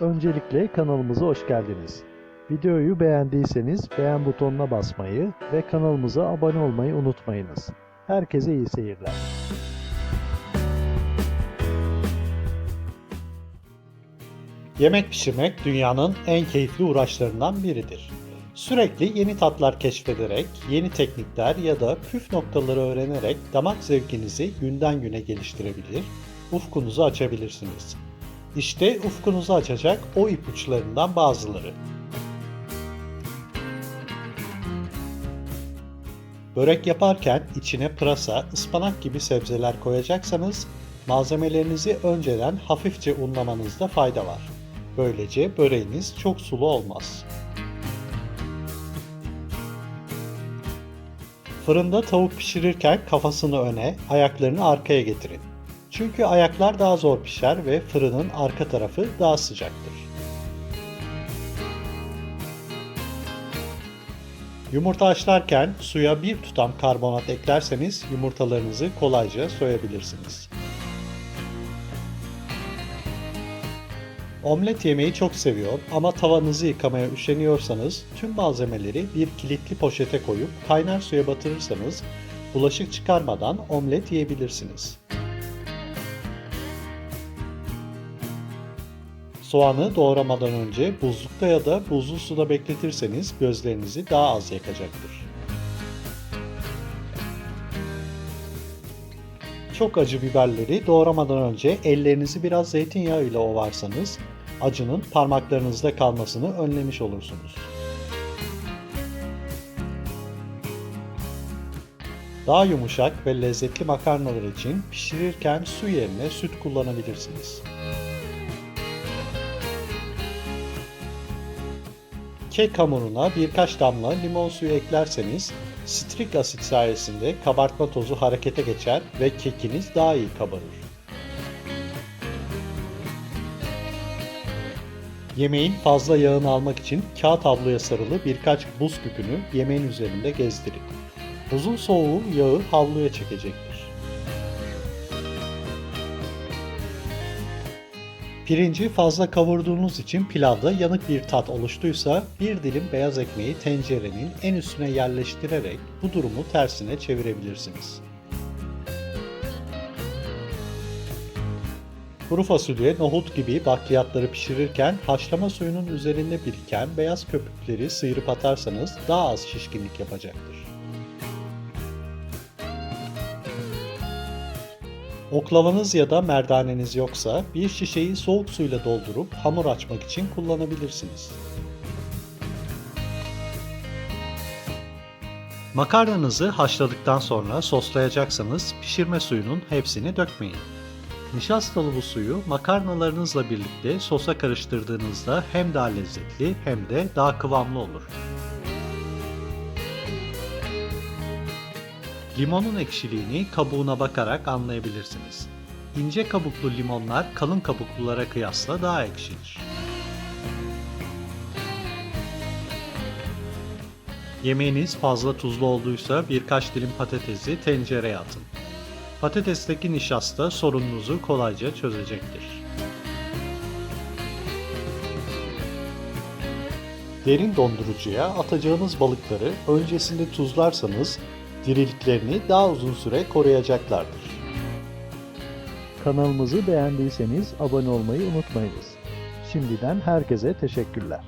Öncelikle kanalımıza hoş geldiniz. Videoyu beğendiyseniz beğen butonuna basmayı ve kanalımıza abone olmayı unutmayınız. Herkese iyi seyirler. Yemek pişirmek dünyanın en keyifli uğraşlarından biridir. Sürekli yeni tatlar keşfederek, yeni teknikler ya da püf noktaları öğrenerek damak zevkinizi günden güne geliştirebilir, ufkunuzu açabilirsiniz. İşte ufkunuzu açacak o ipuçlarından bazıları. Börek yaparken içine pırasa, ıspanak gibi sebzeler koyacaksanız malzemelerinizi önceden hafifçe unlamanızda fayda var. Böylece böreğiniz çok sulu olmaz. Fırında tavuk pişirirken kafasını öne, ayaklarını arkaya getirin. Çünkü ayaklar daha zor pişer ve fırının arka tarafı daha sıcaktır. Yumurta haşlarken suya bir tutam karbonat eklerseniz yumurtalarınızı kolayca soyabilirsiniz. Omlet yemeği çok seviyor ama tavanızı yıkamaya üşeniyorsanız tüm malzemeleri bir kilitli poşete koyup kaynar suya batırırsanız bulaşık çıkarmadan omlet yiyebilirsiniz. Soğanı doğramadan önce buzlukta ya da buzlu suda bekletirseniz gözlerinizi daha az yakacaktır. Çok acı biberleri doğramadan önce ellerinizi biraz zeytinyağı ile ovarsanız acının parmaklarınızda kalmasını önlemiş olursunuz. Daha yumuşak ve lezzetli makarnalar için pişirirken su yerine süt kullanabilirsiniz. Kek hamuruna birkaç damla limon suyu eklerseniz strik asit sayesinde kabartma tozu harekete geçer ve kekiniz daha iyi kabarır. Yemeğin fazla yağını almak için kağıt havluya sarılı birkaç buz küpünü yemeğin üzerinde gezdirin. Buzun soğuğu yağı havluya çekecektir. Pirinci fazla kavurduğunuz için pilavda yanık bir tat oluştuysa bir dilim beyaz ekmeği tencerenin en üstüne yerleştirerek bu durumu tersine çevirebilirsiniz. Kuru fasulye, nohut gibi bakliyatları pişirirken haşlama suyunun üzerinde biriken beyaz köpükleri sıyırıp atarsanız daha az şişkinlik yapacaktır. Oklavanız ya da merdaneniz yoksa bir şişeyi soğuk suyla doldurup hamur açmak için kullanabilirsiniz. Makarnanızı haşladıktan sonra soslayacaksanız pişirme suyunun hepsini dökmeyin. Nişastalı bu suyu makarnalarınızla birlikte sosa karıştırdığınızda hem daha lezzetli hem de daha kıvamlı olur. Limonun ekşiliğini kabuğuna bakarak anlayabilirsiniz. İnce kabuklu limonlar kalın kabuklulara kıyasla daha ekşidir. Yemeğiniz fazla tuzlu olduysa birkaç dilim patatesi tencereye atın. Patatesteki nişasta sorununuzu kolayca çözecektir. Derin dondurucuya atacağınız balıkları öncesinde tuzlarsanız diriliklerini daha uzun süre koruyacaklardır. Kanalımızı beğendiyseniz abone olmayı unutmayınız. Şimdiden herkese teşekkürler.